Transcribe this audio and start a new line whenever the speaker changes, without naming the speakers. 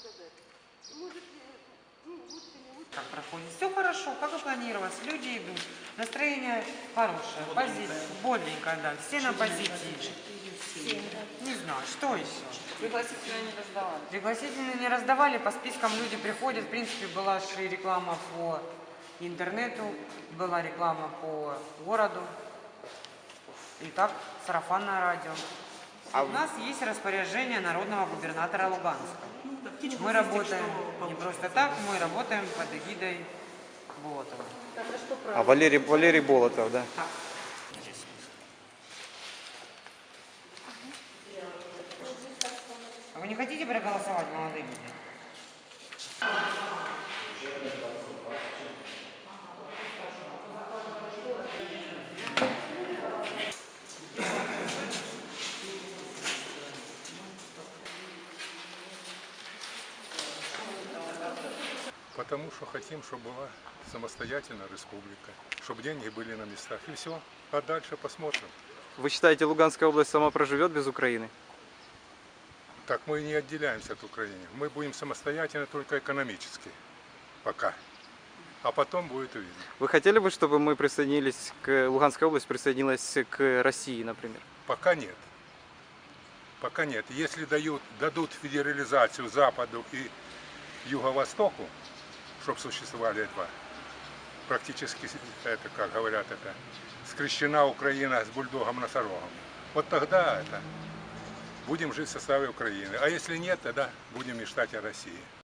сказать. Может, ну, лучше, не лучше.
Как проходит? Все хорошо, как и планировалось. Люди идут. Настроение хорошее, позитив, бодренько, да. Все на позитиве. Не знаю, что еще?
Пригласительные не раздавали.
Пригласительные не раздавали, по спискам люди приходят. В принципе, была же реклама по интернету, была реклама по городу. И так, сарафанное радио.
А
У нас есть распоряжение народного губернатора Луганска. Мы работаем не просто так, мы работаем под эгидой Болотова.
А Валерий, Валерий Болотов, да?
А вы не хотите проголосовать, молодые люди?
Потому что хотим, чтобы была самостоятельная республика, чтобы деньги были на местах. И все. А дальше посмотрим.
Вы считаете, Луганская область сама проживет без Украины?
Так мы не отделяемся от Украины. Мы будем самостоятельно только экономически. Пока. А потом будет видно.
Вы хотели бы, чтобы мы присоединились к Луганская область присоединилась к России, например?
Пока нет. Пока нет. Если дают, дадут федерализацию Западу и Юго-Востоку, чтобы существовали два, практически, это, как говорят, это, скрещена Украина с бульдогом-носорогом. Вот тогда это, будем жить в составе Украины. А если нет, тогда будем мечтать о России.